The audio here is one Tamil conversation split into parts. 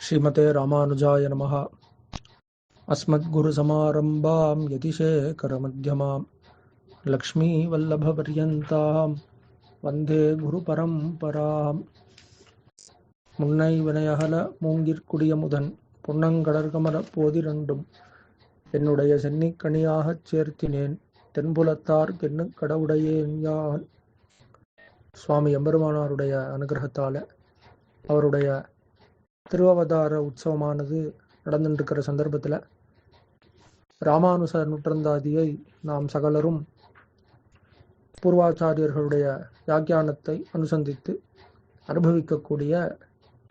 श्रीमते रामानुजाय नमः अस्मद्गुरुसमारम्भां यतिशेखरमध्यमां लक्ष्मीवल्लभपर्यन्तां வந்தே குரு பரம்பராம் முன்னை வினயகல மூங்கிற் புன்னங்கடற்கமல போதிரண்டும் என்னுடைய சென்னிக் கனியாகச் சேர்த்தினேன் தென்புலத்தார் கென்னு கடவுடையேன் யான் சுவாமி எம்பெருமானாருடைய அனுகிரகத்தால் அவருடைய திருவவதார உற்சவமானது நடந்துட்டுருக்கிற சந்தர்ப்பத்தில் ராமானுசர் நூற்றந்தாதியை நாம் சகலரும் பூர்வாச்சாரியர்களுடைய வியாக்கியானத்தை அனுசந்தித்து அனுபவிக்கக்கூடிய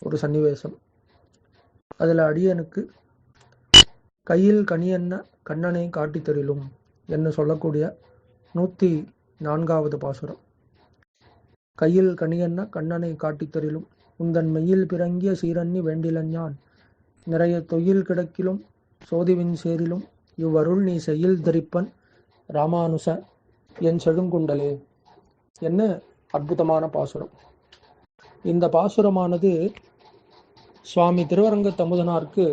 ஒரு சன்னிவேசம். அதில் அடியனுக்கு கையில் கனியன்ன கண்ணனை காட்டி தரிலும் என்று சொல்லக்கூடிய நூற்றி நான்காவது பாசுரம். கையில் கனியன்ன கண்ணனை காட்டித் தரிலும் உந்தன் மெய்யில் பிறங்கிய சீரன்னி வேண்டிலஞ்ஞான் நிறைய தொயில் கிடக்கிலும் சோதிவின் சேரிலும் இவ்வருள் நீ செய்யில் தரிப்பன் ராமானுச என் செழுங்குண்டலே. என்ன அற்புதமான பாசுரம். இந்த பாசுரமானது சுவாமி திருவரங்க தமுதனாருக்கு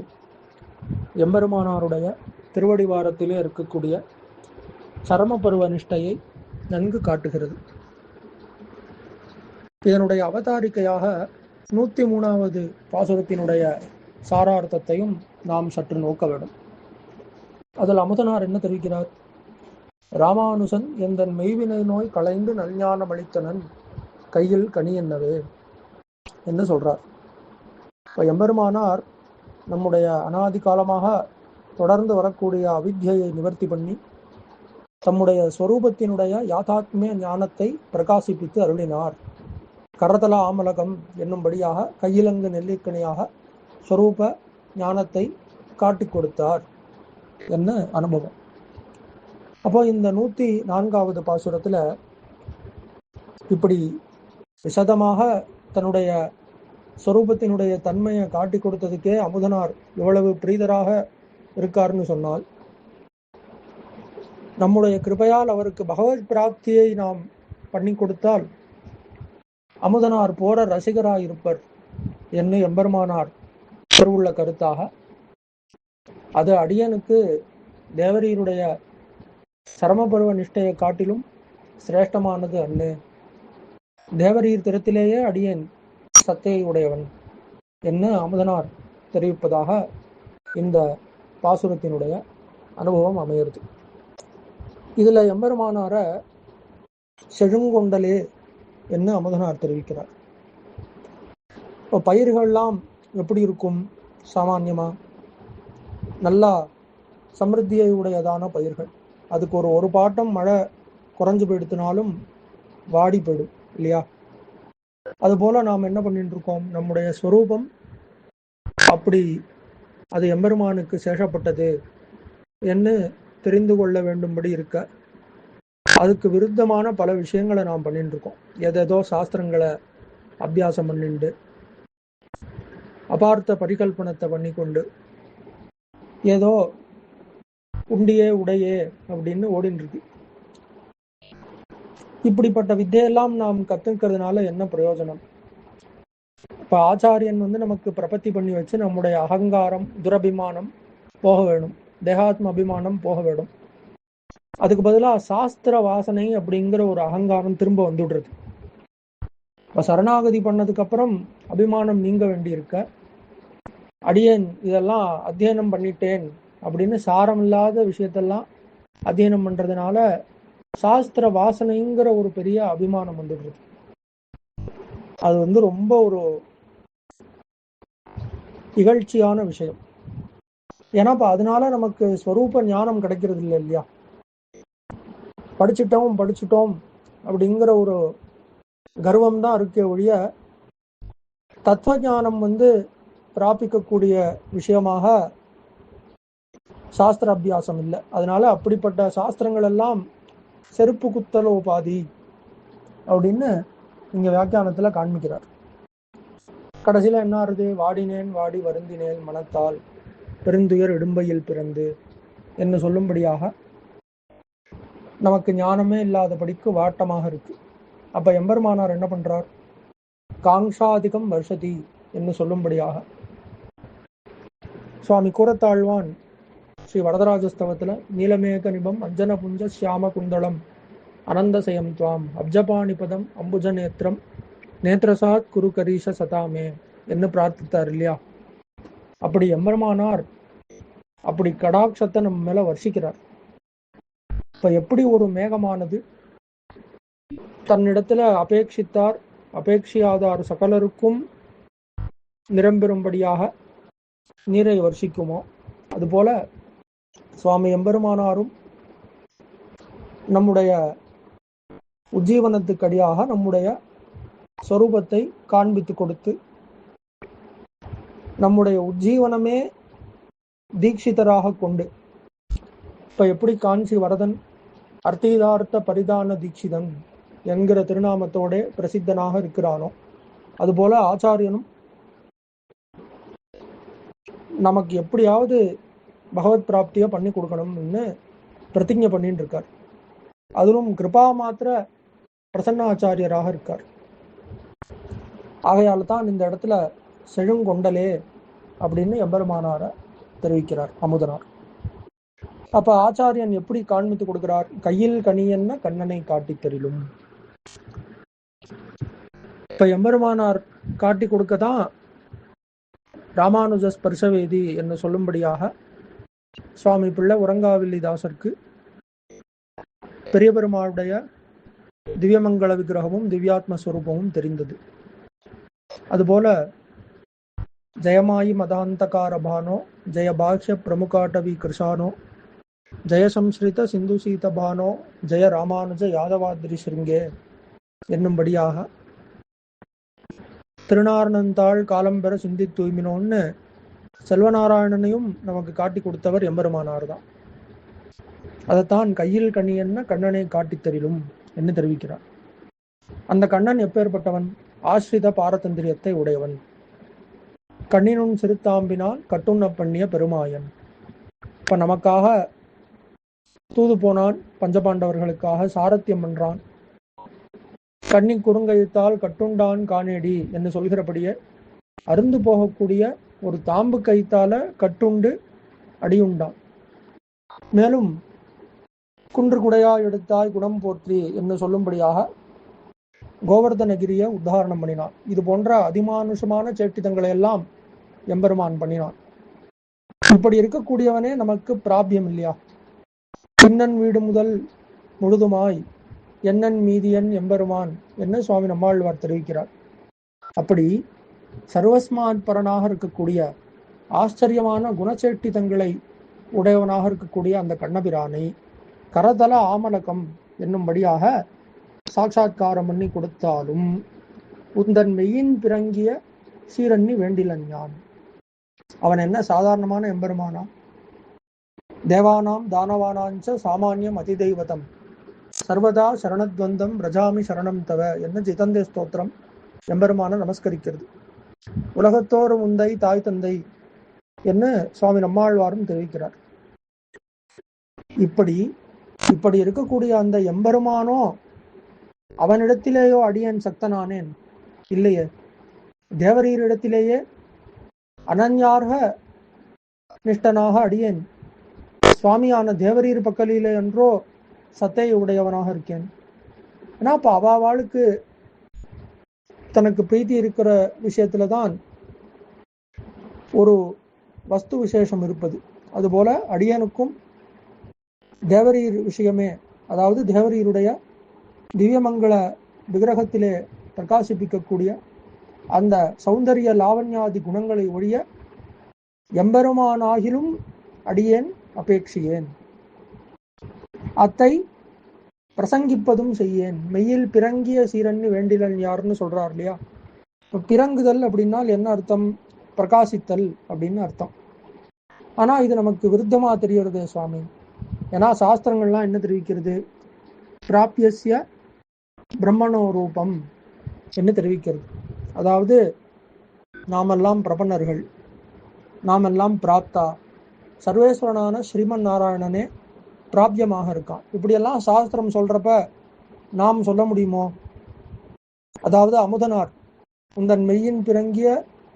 எம்பெருமானாருடைய திருவடிவாரத்திலே இருக்கக்கூடிய சரமபருவ நிஷ்டையை நன்கு காட்டுகிறது. இதனுடைய அவதாரிக்கையாக நூற்றி மூணாவது பாசுரத்தினுடைய சாரார்த்தத்தையும் நாம் சற்று நோக்க வேண்டும். அதில் அமுதனார் என்ன தெரிவிக்கிறார்? ராமானுசன் எந்தன் மெய்வினை நோய் களைந்து நல்ஞானம் அளித்தனன் கையில் கனி என்னவே? என்று சொல்றார். இப்போ எம்பெருமானார் நம்முடைய அனாதி காலமாக தொடர்ந்து வரக்கூடிய அவித்தியை நிவர்த்தி பண்ணி தம்முடைய ஸ்வரூபத்தினுடைய யாதாத்மிய ஞானத்தை பிரகாசிப்பித்து அருளினார். கரதல ஆமலகம் என்னும்படியாக கையிலங்கு நெல்லிக்கணியாக ஸ்வரூப ஞானத்தை காட்டி கொடுத்தார் என்ன அனுபவம்? அப்போ இந்த நூத்தி நான்காவது பாசுரத்துல இப்படி விசதமாக தன்னுடைய ஸ்வரூபத்தினுடைய தன்மையை காட்டி கொடுத்ததுக்கே அமுதனார் இவ்வளவு பிரீதராக இருக்காருன்னு சொன்னால் நம்முடைய கிருபையால் அவருக்கு பகவத் பிராப்தியை நாம் பண்ணி கொடுத்தால் அமுதனார் போற ரசிகராயிருப்பர் என்று எம்பெருமானார் உள்ள கருத்தாக. அது அடியனுக்கு தேவரீருடைய சரமபருவ நிஷ்டையை காட்டிலும் சிரேஷ்டமானது அண்ணு தேவரீர் திறத்திலேயே அடியேன் சத்தையை உடையவன் என்ன அமுதனார் தெரிவிப்பதாக இந்த பாசுரத்தினுடைய அனுபவம் அமையிறது இதுல எம்பெருமானார செழுங்கொண்டலே என்ன அமுதனார் தெரிவிக்கிறார்? இப்போ பயிர்கள்லாம் எப்படி இருக்கும்? சாமான்யமா? நல்லா சமிருத்தியை உடையதான பயிர்கள். அதுக்கு ஒரு ஒரு பாட்டம் மழை குறைஞ்சு போயிடுத்தினாலும் வாடி போயிடும் இல்லையா? அதுபோல நாம் என்ன பண்ணிட்டு இருக்கோம் நம்முடைய ஸ்வரூபம் அப்படி அது எம்பெருமானுக்கு சேஷப்பட்டது என்று தெரிந்து கொள்ள வேண்டும்படி இருக்க அதுக்கு விருத்தமான பல விஷயங்களை நாம் பண்ணிட்டு இருக்கோம் எதேதோ சாஸ்திரங்களை அபியாசம் பண்ணிண்டு அபார்த்த பரிகல்பனத்தை பண்ணி கொண்டு ஏதோ உண்டியே உடையே அப்படின்னு ஓடின்னு இருக்கு இப்படிப்பட்ட வித்தையெல்லாம் நாம் கத்துக்கிறதுனால என்ன பிரயோஜனம்? இப்ப ஆச்சாரியன் வந்து நமக்கு பிரபத்தி பண்ணி வச்சு நம்முடைய அகங்காரம் துரபிமானம் போக வேணும் தேகாத்ம அபிமானம் போக வேணும். அதுக்கு பதிலாக சாஸ்திர வாசனை அப்படிங்கிற ஒரு அகங்காரம் திரும்ப வந்துடுறது. இப்போ சரணாகதி பண்ணதுக்கு அப்புறம் அபிமானம் நீங்க வேண்டி இருக்க அடியேன் இதெல்லாம் அத்தியனம் பண்ணிட்டேன் அப்படின்னு சாரம் இல்லாத விஷயத்தெல்லாம் அத்தியனம் பண்றதுனால சாஸ்திர வாசனைங்கிற ஒரு பெரிய அபிமானம் வந்துடுறது. அது வந்து ரொம்ப ஒரு இகழ்ச்சியான விஷயம். ஏன்னா இப்போ அதனால நமக்கு ஸ்வரூப ஞானம் கிடைக்கிறது இல்லை இல்லையா? படிச்சுட்டோம் படிச்சுட்டோம் அப்படிங்கிற ஒரு கர்வம் தான் இருக்கே ஒழிய தத்துவ ஞானம் வந்து பிராபிக்கக்கூடிய விஷயமாக சாஸ்திர அபியாசம் இல்லை. அதனால அப்படிப்பட்ட சாஸ்திரங்கள் எல்லாம் செருப்பு குத்தல உபாதி அப்படின்னு இங்க வியாக்கியானத்துல காண்பிக்கிறார். கடைசியில என்ன ஆறுது? வாடினேன் வாடி வருந்தினேன் மனத்தால் பெருந்துயர் இடும்பையில் பிறந்து என்று சொல்லும்படியாக நமக்கு ஞானமே இல்லாதபடிக்கு வாட்டமாக இருக்கு. அப்ப எம்பெருமானார் என்ன பண்றார்? காங்ஷாதிகம் வருஷதி என்று சொல்லும்படியாக. சுவாமி கூரத்தாழ்வான் ஸ்ரீ வரதராஜஸ்தவத்தில் நீலமேக நிபம் அஞ்சன புஞ்ச சியாம குந்தளம் அனந்தசயம் துவாம் அப்ஜபாணிபதம் அம்புஜ நேத்திரம் நேத்திரசாத் குரு கரீஷ சதாமே என்று பிரார்த்தித்தார் இல்லையா? அப்படி எம்பெருமானார் அப்படி கடாட்சத்தை நம்ம மேல வர்ஷிக்கிறார். இப்ப எப்படி ஒரு மேகமானது தன்னிடத்துல அபேட்சித்தார் அபேட்சியாதார் சகலருக்கும் நிரம்பெறும்படியாக நீரை வர்ஷிக்குமோ? அதுபோல சுவாமி எம்பெருமானாரும் நம்முடைய உஜ்ஜீவனத்துக்கடியாக நம்முடைய சொரூபத்தை காண்பித்து கொடுத்து நம்முடைய உஜ்ஜீவனமே தீட்சிதராக கொண்டு இப்ப எப்படி காஞ்சி வரதன் அர்த்தீதார்த்த பரிதான தீட்சிதன் என்கிற திருநாமத்தோட பிரசித்தனாக இருக்கிறானோ? அதுபோல ஆச்சாரியனும் நமக்கு எப்படியாவது பகவத் பிராப்தியை பண்ணி கொடுக்கணும்னு பிரதிஜை பண்ணிட்டு இருக்கார் அதிலும் கிருபா மாத்திர பிரசன்னாச்சாரியராக இருக்கார். ஆகையால் தான் இந்த இடத்துல செழுங்கொண்டலே அப்படின்னு எம்பெருமானார தெரிவிக்கிறார் அமுதனார். அப்ப ஆச்சாரியன் எப்படி காண்பித்து கொடுக்கிறார்? கையில் கனியன்ன கண்ணனை காட்டி தெரிலும் இப்ப எம்பெருமானார் காட்டி கொடுக்க தான் ராமானுஜ ஸ்பர்சவேதி என்று சொல்லும்படியாக சுவாமி பிள்ளை உரங்காவில்லி தாசருக்கு பெரிய பெருமாளுடைய திவ்யமங்கள விக்கிரகமும் திவ்யாத்ம ஸ்வரூபமும் தெரிந்தது. அதுபோல ஜெயமாயி மதாந்தகார பானோ பிரமுகாட்டவி கிருஷானோ ஜெய சம்ஸ்கிருத சிந்து சீத பானோ ஜெய ராமானுஜ யாதவாதிரி சிருங்கே என்னும்படியாக. திருநாரணந்தாள் காலம் பெற சிந்தி தூய்மினோன்னு செல்வநாராயணனையும் நமக்கு காட்டி கொடுத்தவர் எம்பெருமானார் தான் அதைத்தான் கையில் கண்ணியன்ன கண்ணனை காட்டித் தரிலும் என்று தெரிவிக்கிறார். அந்த கண்ணன் எப்பேற்பட்டவன்? ஆஸ்ரித பாரதந்திரியத்தை உடையவன். கண்ணினும் சிறுத்தாம்பினால் கட்டுண்ண பண்ணிய பெருமாயன். இப்ப நமக்காக தூது போனான் பஞ்சபாண்டவர்களுக்காக சாரத்தியம் பண்றான். கண்ணி குறுங்கழுத்தால் கட்டுண்டான் காணேடி என்று சொல்கிறபடியே அருந்து போகக்கூடிய ஒரு தாம்பு கைத்தால கட்டுண்டு அடியுண்டான். மேலும் குன்று குடையா எடுத்தாய் குணம் போற்றி என்று சொல்லும்படியாக கோவர்தனகிரியை உத்தாரணம் பண்ணினான். இது போன்ற அதிமானுஷமான சேட்டிதங்களை எல்லாம் எம்பெருமான் பண்ணினான். இப்படி இருக்கக்கூடியவனே நமக்கு பிராபியம் இல்லையா? பின்னன் வீடு முதல் முழுதுமாய் என்னன் மீதியன் எம்பெருமான் என்று சுவாமி நம்மாழ்வார் தெரிவிக்கிறார். அப்படி சர்வஸ்மான் பரனாக இருக்கக்கூடிய ஆச்சரியமான குணச்சேட்டிதங்களை உடையவனாக இருக்கக்கூடிய அந்த கண்ணபிரானை கரதல ஆமலகம் என்னும்படியாக சாட்சாத்காரம் பண்ணி கொடுத்தாலும் உந்தன் மெய்யின் பிறங்கிய சீரண்ணி வேண்டிலன் யான். அவன் என்ன சாதாரணமான எம்பெருமானா? தேவானாம் தானவானாஞ்ச சாமானியம் அதிதெய்வதம். சர்வதா சரணத்வந்தம் ரஜாமி சரணம் தவ என்ன ஜிதந்தே ஸ்தோத்திரம் எம்பெருமான நமஸ்கரிக்கிறது. உலகத்தோர் உந்தை தாய் தந்தை என்ன சுவாமி நம்மாழ்வாரும் தெரிவிக்கிறார். இப்படி இப்படி இருக்கக்கூடிய அந்த எம்பெருமானோ அவனிடத்திலேயோ அடியேன் சக்தனானேன்? இல்லையே. தேவரீரிடத்திலேயே அனன்யார்க நிஷ்டனாக அடியேன். சுவாமியான தேவரீர் பக்கலிலே என்றோ சத்தையை உடையவனாக இருக்கேன். ஏன்னா அப்ப அவாவாளுக்கு தனக்கு பிரீத்தி இருக்கிற விஷயத்துல தான் ஒரு வஸ்து விசேஷம் இருப்பது. அதுபோல அடியனுக்கும் தேவரீர் விஷயமே அதாவது தேவரீருடைய திவ்யமங்கள விக்கிரகத்திலே பிரகாசிப்பிக்கக்கூடிய அந்த சௌந்தரிய லாவண்யாதி குணங்களை ஒழிய எம்பெருமானாகிலும் அடியேன் அபேட்சியேன். அத்தை பிரசங்கிப்பதும் செய்யேன். மெய்யில் பிறங்கிய சீரன்னு வேண்டிலன் யாருன்னு சொல்றார் இல்லையா? இப்போ பிறங்குதல் அப்படின்னால் என்ன அர்த்தம்? பிரகாசித்தல் அப்படின்னு அர்த்தம். ஆனா இது நமக்கு விருத்தமா தெரியறது சுவாமி. ஏன்னா சாஸ்திரங்கள்லாம் என்ன தெரிவிக்கிறது? பிராபியசிய பிரம்மணோ ரூபம் என்ன தெரிவிக்கிறது? அதாவது நாமெல்லாம் பிரபன்னர்கள். நாமெல்லாம் பிராப்தா. சர்வேஸ்வரனான ஸ்ரீமன் நாராயணனே பிராபியமாக இருக்கான். இப்படியெல்லாம் சாஸ்திரம் சொல்றப்ப நாம் சொல்ல முடியுமோ? அதாவது அமுதனார் உந்தன் மெய்யின் பிறங்கிய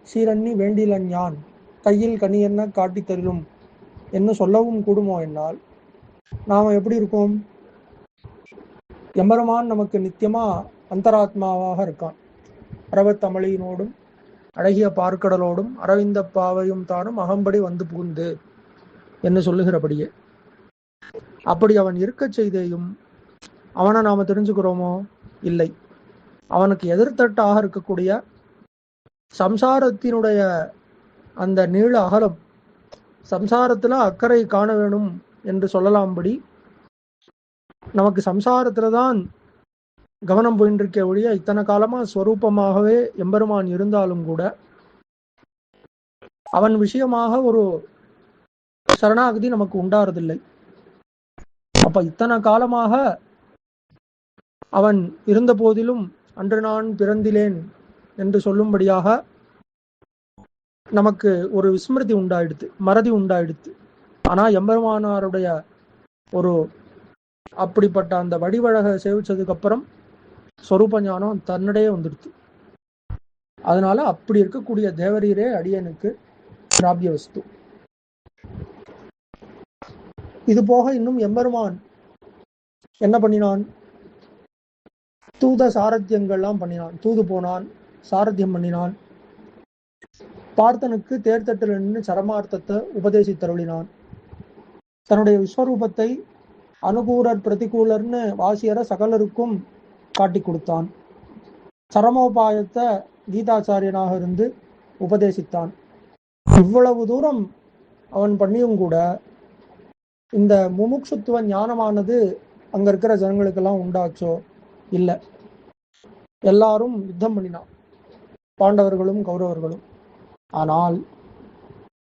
சீரண்ணி வேண்டிலன் யான் கையில் கனி என்ன காட்டி தருளும் என்று சொல்லவும் கூடுமோ என்னால்? நாம் எப்படி இருக்கோம்? எம்பெருமான் நமக்கு நித்தியமா அந்தராத்மாவாக இருக்கான். அரவத்தமிழினோடும் அழகிய பார்க்கடலோடும் அரவிந்த பாவையும் தானும் அகம்படி வந்து புகுந்து என்று சொல்லுகிறபடியே. அப்படி அவன் இருக்கச் செய்தேயும் அவனை நாம தெரிஞ்சுக்கிறோமோ? இல்லை. அவனுக்கு எதிர்த்தட்டாக இருக்கக்கூடிய சம்சாரத்தினுடைய அந்த நீள அகலம் சம்சாரத்துல அக்கறை காண வேணும் என்று சொல்லலாம்படி நமக்கு சம்சாரத்துல தான் கவனம் போயின்னு இருக்க ஒழிய இத்தனை காலமா ஸ்வரூபமாகவே எம்பெருமான் இருந்தாலும் கூட அவன் விஷயமாக ஒரு சரணாகதி நமக்கு உண்டாறதில்லை. அப்ப இத்தனை காலமாக அவன் இருந்த போதிலும் அன்று நான் பிறந்திலேன் என்று சொல்லும்படியாக நமக்கு ஒரு விஸ்மிருதி உண்டாயிடுத்து மறதி உண்டாயிடுத்து. ஆனா எம்பெருமானாருடைய ஒரு அப்படிப்பட்ட அந்த வடிவழக சேவிச்சதுக்கு அப்புறம் சொரூப ஞானம் தன்னிடையே வந்துடுது அதனால அப்படி இருக்கக்கூடிய தேவரீரே அடியனுக்கு பிராபிய வஸ்து இது போக இன்னும் எம்பெருமான் என்ன பண்ணினான்? தூத சாரத்தியங்கள்லாம் பண்ணினான். தூது போனான் சாரத்தியம் பண்ணினான். பார்த்தனுக்கு தேர்தட்டில் நின்று சரமார்த்தத்தை உபதேசித்தருளினான் தன்னுடைய விஸ்வரூபத்தை அனுகூலர் பிரதிகூலர்னு வாசியர சகலருக்கும் காட்டி கொடுத்தான். சரமோபாயத்தை கீதாச்சாரியனாக இருந்து உபதேசித்தான். இவ்வளவு தூரம் அவன் பண்ணியும் கூட இந்த முமுட்சுத்துவ ஞானமானது அங்க இருக்கிற ஜனங்களுக்கெல்லாம் உண்டாச்சோ? இல்லை. எல்லாரும் யுத்தம் பண்ணினான் பாண்டவர்களும் கௌரவர்களும். ஆனால்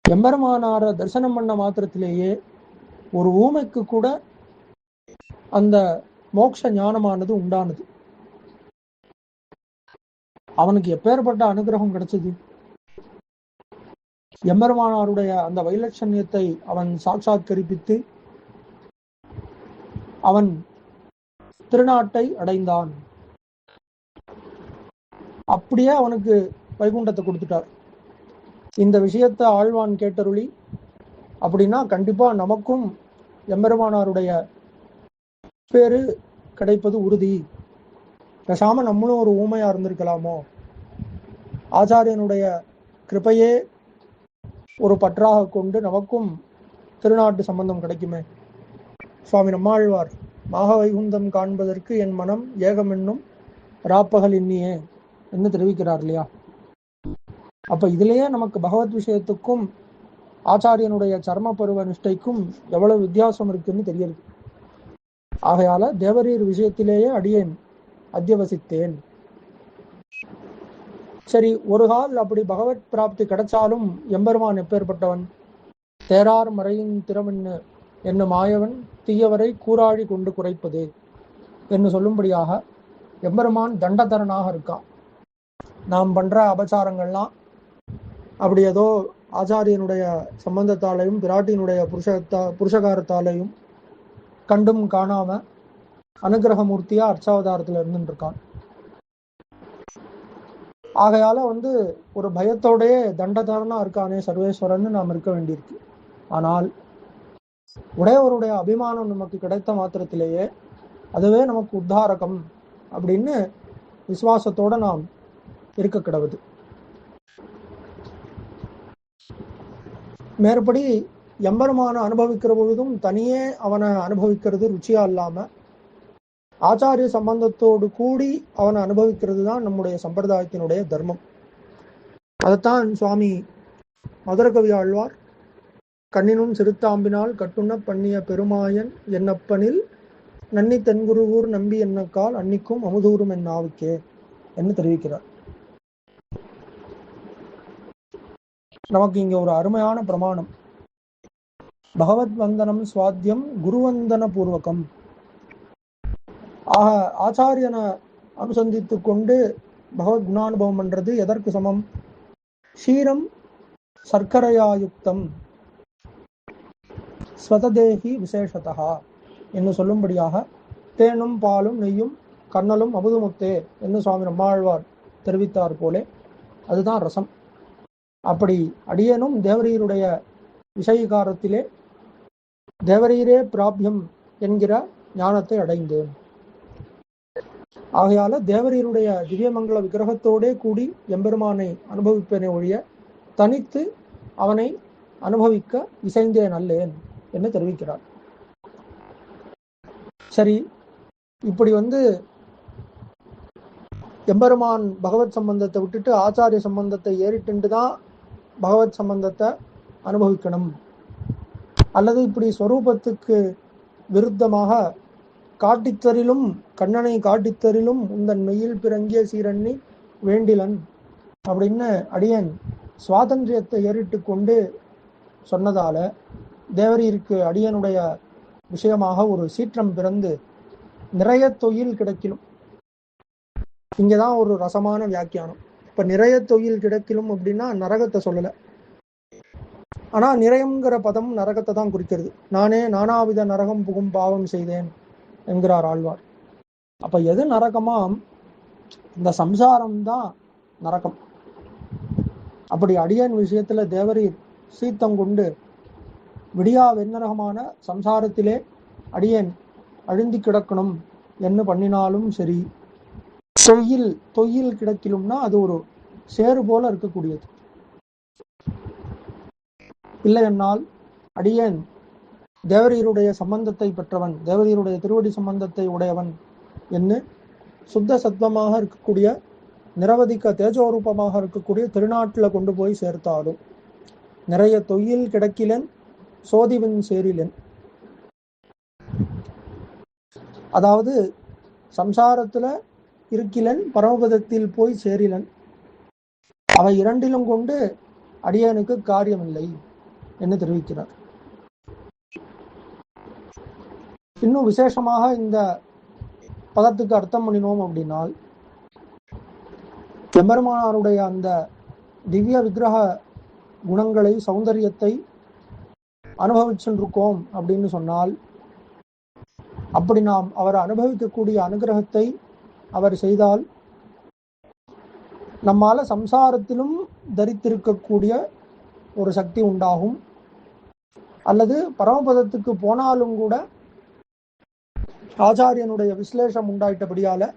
எம்பெருமானார தரிசனம் பண்ண மாத்திரத்திலேயே ஒரு ஊமைக்கு கூட அந்த மோட்ச ஞானமானது உண்டானது. அவனுக்கு எப்பேற்பட்ட அனுகிரகம் கிடைச்சது? எம்பெருமானாருடைய அந்த வைலட்சண்யத்தை அவன் சாட்சாத்கரிப்பித்து அவன் திருநாட்டை அடைந்தான். அப்படியே அவனுக்கு வைகுண்டத்தை கொடுத்துட்டார். இந்த விஷயத்தை ஆழ்வான் கேட்டருளி அப்படின்னா கண்டிப்பா நமக்கும் எம்பெருமானாருடைய பேரு கிடைப்பது உறுதி. பேசாம நம்மளும் ஒரு ஊமையா இருந்திருக்கலாமோ? ஆச்சாரியனுடைய கிருபையே ஒரு பற்றாக கொண்டு நமக்கும் திருநாட்டு சம்பந்தம் கிடைக்குமே. சுவாமி நம்மாழ்வார் மாக வைகுந்தம் காண்பதற்கு என் மனம் ஏகம் என்னும் ராப்பகல் இன்னியே என்று தெரிவிக்கிறார் இல்லையா? அப்ப இதுலயே நமக்கு பகவத் விஷயத்துக்கும் ஆச்சாரியனுடைய சர்ம பருவ நிஷ்டைக்கும் எவ்வளவு வித்தியாசம் இருக்குன்னு தெரியுது ஆகையால தேவரீர் விஷயத்திலேயே அடியேன் அத்தியவசித்தேன். சரி ஒரு கால் அப்படி பகவத் பிராப்தி கிடைச்சாலும் எம்பெருமான் எப்பேற்பட்டவன்? தேரார் மறையின் திறமென்னு? என்னும் மாயவன் தீயவரை கூறாழி கொண்டு குறைப்பது என்று சொல்லும்படியாக எம்பெருமான் தண்டதரனாக இருக்கான். நாம் பண்ற அபச்சாரங்கள்லாம் அப்படி ஏதோ ஆச்சாரியனுடைய சம்பந்தத்தாலையும் பிராட்டியினுடைய புருஷத்தா புருஷகாரத்தாலையும் கண்டும் காணாம அனுகிரகமூர்த்தியா அர்ச்சாவதாரத்துல இருந்துட்டு இருக்கான். ஆகையால வந்து ஒரு பயத்தோடைய தண்டதாரனா இருக்கானே சர்வேஸ்வரன் நாம் இருக்க வேண்டியிருக்கு. ஆனால் உடையவருடைய அபிமானம் நமக்கு கிடைத்த மாத்திரத்திலேயே அதுவே நமக்கு உத்தாரகம் அப்படின்னு விசுவாசத்தோட நாம் இருக்க கிடவுது. மேற்படி எம்பெருமான அனுபவிக்கிற பொழுதும் தனியே அவனை அனுபவிக்கிறது ருச்சியா இல்லாம ஆச்சாரிய சம்பந்தத்தோடு கூடி அவனை அனுபவிக்கிறது தான் நம்முடைய சம்பிரதாயத்தினுடைய தர்மம். அதைத்தான் சுவாமி மதுரகவி ஆழ்வார் கண்ணினும் சிறுத்தாம்பினால் கட்டுண்ண பண்ணிய பெருமாயன் என்னப்பனில் நன்னி தென்குருவூர் நம்பி என்னக்கால் அன்னிக்கும் அமுதூரும் என் நாவுக்கே என்று தெரிவிக்கிறார். நமக்கு இங்க ஒரு அருமையான பிரமாணம். பகவத் வந்தனம் சுவாத்தியம் குருவந்தன பூர்வகம். ஆக ஆச்சாரியனை அனுசந்தித்து கொண்டு பகவத் குணானுபவம் பண்றது எதற்கு சமம்? ஷீரம் சர்க்கரையாயுக்தம். ஸ்வததேகி விசேஷதா என்று சொல்லும்படியாக தேனும் பாலும் நெய்யும் கண்ணலும் அமுதுமுத்தே என்று சுவாமி நம்மாழ்வார் தெரிவித்தார் போலே அதுதான் ரசம். அப்படி அடியேனும் தேவரீருடைய விஷயகாரத்திலே தேவரீரே பிராபியம் என்கிற ஞானத்தை அடைந்தேன். ஆகையால தேவரீருடைய திவ்யமங்கல விக்கிரகத்தோடே கூடி எம்பெருமானை அனுபவிப்பேனே ஒழிய தனித்து அவனை அனுபவிக்க இசைந்தேன் அல்லேன் என்று தெரிவிக்கிறார். சரி இப்படி வந்து எம்பெருமான் பகவத் சம்பந்தத்தை விட்டுட்டு ஆச்சாரிய சம்பந்தத்தை ஏறிட்டு தான் பகவத் சம்பந்தத்தை அனுபவிக்கணும். அல்லது இப்படி ஸ்வரூபத்துக்கு விருத்தமாக காட்டித்தரிலும் கண்ணனை காட்டித்தரிலும் உந்தன் மெயில் பிறங்கிய சீரண்ணி வேண்டிலன் அப்படின்னு அடியன் சுவாதந்திரியத்தை ஏறிட்டு கொண்டு சொன்னதால தேவரீருக்கு அடியனுடைய விஷயமாக ஒரு சீற்றம் பிறந்து நிறைய தொழில் கிடைக்கிலும். இங்கதான் ஒரு ரசமான வியாக்கியானம். இப்ப நிறைய தொழில் கிடைக்கிலும் அப்படின்னா நரகத்தை சொல்லல. ஆனா நிறையங்கிற பதம் நரகத்தை தான் குறிக்கிறது. நானே நானாவித நரகம் புகும் பாவம் செய்தேன். என்கிறார் ஆழ்வார். அப்ப எது நரகமா? இந்த சம்சாரம் தான் நரகம். அப்படி அடியன் விஷயத்துல தேவரீர் சீத்தம் கொண்டு விடியா வெண்ணரகமான சம்சாரத்திலே அடியேன் அழுந்தி கிடக்கணும் என்ன பண்ணினாலும் சரி தொயில் தொயில் கிடக்கிலும்னா அது ஒரு சேறு போல இருக்கக்கூடியது. இல்லை என்னால் அடியேன் தேவரீருடைய சம்பந்தத்தை பெற்றவன் தேவரீருடைய திருவடி சம்பந்தத்தை உடையவன் என்று சுத்த சத்வமாக இருக்கக்கூடிய நிரவதிக்க தேஜோரூபமாக இருக்கக்கூடிய திருநாட்டில் கொண்டு போய் சேர்த்தாலும் நிறைய தொயில் கிடக்கிலன் சோதிவன் சேரிலன். அதாவது சம்சாரத்தில் இருக்கிலன் பரமபதத்தில் போய் சேரிலன். அவை இரண்டிலும் கொண்டு அடியனுக்கு காரியமில்லை என்று தெரிவிக்கிறார். இன்னும் விசேஷமாக இந்த பதத்துக்கு அர்த்தம் பண்ணினோம் அப்படின்னால் எம்பெருமானாருடைய அந்த திவ்ய விக்கிரக குணங்களை சௌந்தரியத்தை அனுபவிச்சுருக்கோம் அப்படின்னு சொன்னால் அப்படி நாம் அவர் அனுபவிக்கக்கூடிய அனுகிரகத்தை அவர் செய்தால் நம்மால சம்சாரத்திலும் தரித்திருக்கக்கூடிய ஒரு சக்தி உண்டாகும். அல்லது பரமபதத்துக்கு போனாலும் கூட ஆச்சாரியனுடைய விசலேஷம் உண்டாயிட்டபடியால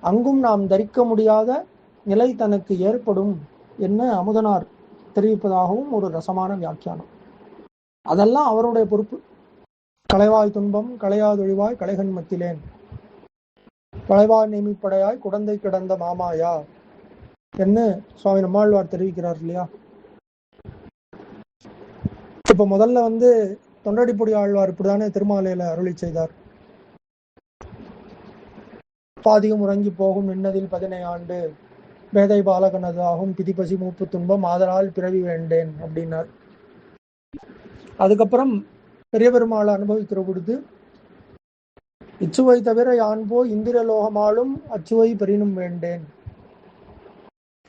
அங்கும் நாம் தரிக்க முடியாத நிலை தனக்கு ஏற்படும் என்ன அமுதனார் தெரிவிப்பதாகவும் ஒரு ரசமான வியாக்கியானம். அதெல்லாம் அவருடைய பொறுப்பு. கலைவாய் துன்பம் கலையாதொழிவாய் கலைகன் மத்திலேன். கலைவாய் நேமிப்படையாய் குடந்தை கிடந்த மாமாயா என்ன சுவாமி நம்மாழ்வார் தெரிவிக்கிறார் இல்லையா? இப்ப முதல்ல வந்து தொண்டடிப்பொடி ஆழ்வார் இப்படிதானே திருமாலையில அருளி செய்தார். பாதிகம் உறங்கி போகும் இன்னதில் பதினை ஆண்டு. வேதை பாலகனது ஆகும் பிதிப்பசி மூப்பு துன்பம் ஆதலால் பிறவி வேண்டேன் அப்படின்னார். அதுக்கப்புறம் பெரிய பெருமாளை அனுபவிக்கிற பொழுது இச்சுவை தவிர யான் போய் இந்திரலோகமாலும் அச்சுவை பெரினும் வேண்டேன்.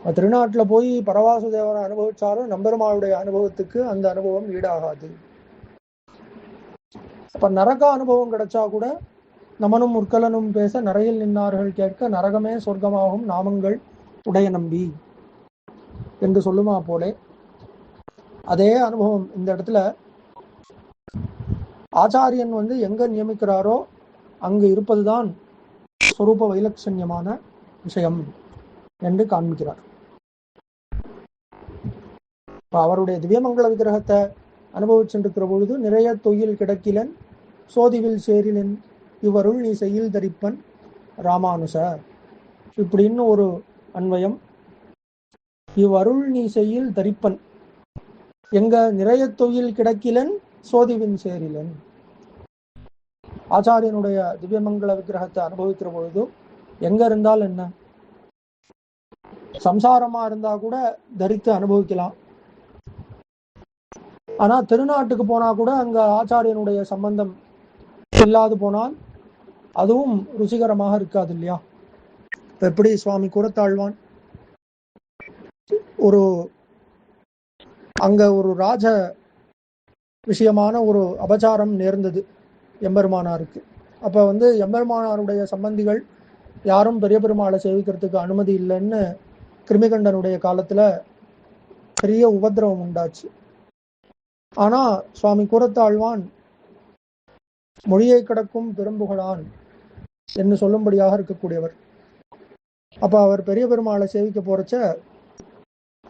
திருநாட்டுல போய் பரவாசுதேவனை அனுபவிச்சாலும் நம்பெருமாளுடைய அனுபவத்துக்கு அந்த அனுபவம் ஈடாகாது. இப்ப நரக அனுபவம் கிடைச்சா கூட நமனும் முற்கலனும் பேச நரையில் நின்னார்கள் கேட்க நரகமே சொர்க்கமாகும் நாமங்கள் உடைய நம்பி என்று சொல்லுமா போலே. அதே அனுபவம் இந்த இடத்துல. ஆச்சாரியன் வந்து எங்க நியமிக்கிறாரோ அங்கு இருப்பதுதான் சொரூப வைலட்சண்யமான விஷயம் என்று காண்பிக்கிறார் இப்ப அவருடைய திவ்யமங்கல விக்கிரகத்தை இருக்கிற பொழுது நிறைய தொயில் கிடக்கிலன் சோதிவில் சேரிலன் இவருள் நீ செய்யில் தரிப்பன் ராமானுசர் இப்படின்னு ஒரு அன்வயம். இவ்வருள் நீ செய்யில் தரிப்பன். எங்க நிறைய தொழில் கிடக்கிலன் சோதிவின் சேரிலன். ஆச்சாரியனுடைய திவ்யமங்கல விக்கிரகத்தை அனுபவிக்கிற பொழுது எங்க இருந்தால் என்ன? சம்சாரமா இருந்தா கூட தரித்து அனுபவிக்கலாம். ஆனா திருநாட்டுக்கு போனா கூட அங்க ஆச்சாரியனுடைய சம்பந்தம் இல்லாது போனால் அதுவும் ருசிகரமாக இருக்காது இல்லையா? எப்படி சுவாமி கூறத்தாழ்வான்? ஒரு அங்க ஒரு ராஜ விஷயமான ஒரு அபச்சாரம் நேர்ந்தது எம்பெருமானாருக்கு. அப்ப வந்து எம்பெருமானாருடைய சம்பந்திகள் யாரும் பெரிய பெருமாளை சேவிக்கிறதுக்கு அனுமதி இல்லைன்னு கிருமிகண்டனுடைய காலத்துல பெரிய உபத்திரவம் உண்டாச்சு. ஆனா சுவாமி கூரத்தாழ்வான் மொழியை கிடக்கும் பெரும்புகழான் என்று சொல்லும்படியாக இருக்கக்கூடியவர். அப்ப அவர் பெரிய பெருமாளை சேவிக்க போறச்ச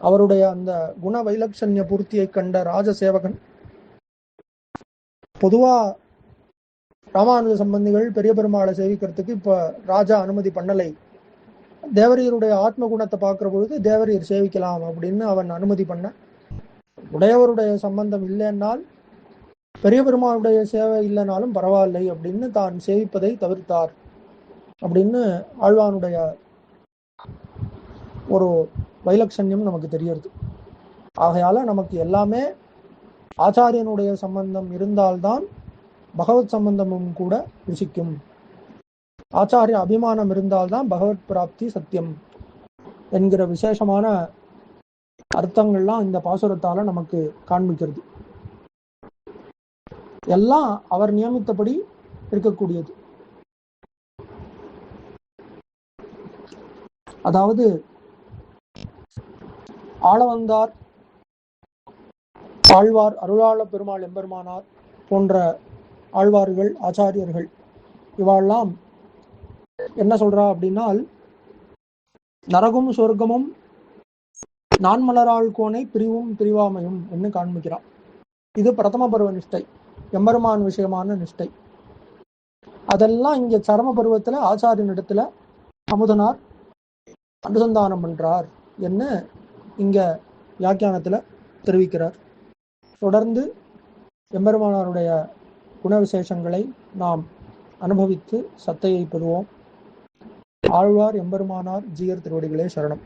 அவருடைய அந்த குண வைலட்சண்ய பூர்த்தியை கண்ட ராஜ சேவகன் பொதுவா ராமானுஜ சம்பந்திகள் பெரிய பெருமாளை சேவிக்கிறதுக்கு இப்ப ராஜா அனுமதி பண்ணலை. தேவரீருடைய ஆத்ம குணத்தை பார்க்கிற பொழுது தேவரீர் சேவிக்கலாம் அப்படின்னு அவன் அனுமதி பண்ண. உடையவருடைய சம்பந்தம் இல்லைன்னால் பெரிய பெருமாளுடைய சேவை இல்லைனாலும் பரவாயில்லை அப்படின்னு தான் சேவிப்பதை தவிர்த்தார். அப்படின்னு ஆழ்வானுடைய ஒரு வைலட்சண்யம் நமக்கு தெரியறது. ஆகையால நமக்கு எல்லாமே ஆச்சாரியனுடைய சம்பந்தம் இருந்தால்தான் பகவத் சம்பந்தமும் கூட ருசிக்கும். ஆச்சாரிய அபிமானம் இருந்தால்தான் பகவத் பிராப்தி சத்தியம் என்கிற விசேஷமான அர்த்தங்கள்லாம் இந்த பாசுரத்தால நமக்கு காண்பிக்கிறது. எல்லாம் அவர் நியமித்தபடி இருக்கக்கூடியது. அதாவது ஆளவந்தார் ஆழ்வார் அருளாள பெருமாள் எம்பெருமானார் போன்ற ஆழ்வார்கள் ஆச்சாரியர்கள். இவாளெல்லாம் என்ன சொல்றா அப்படின்னால் நரகும் சொர்க்கமும் நான்மலரால் கோனை பிரிவும் பிரிவாமையும் என்று காண்பிக்கிறான் இது பிரதம பருவ நிஷ்டை எம்பெருமான் விஷயமான நிஷ்டை. அதெல்லாம் இங்க சரம பருவத்துல ஆச்சாரியனிடத்துல அமுதனார் அனுசந்தானம் பண்றார் என்ன இங்க வியாக்கியானத்துல தெரிவிக்கிறார். தொடர்ந்து எம்பெருமானாருடைய குண விசேஷங்களை நாம் அனுபவித்து சத்தையை பெறுவோம். ஆழ்வார் எம்பெருமானார் ஜீயர் திருவடிகளே சரணம்.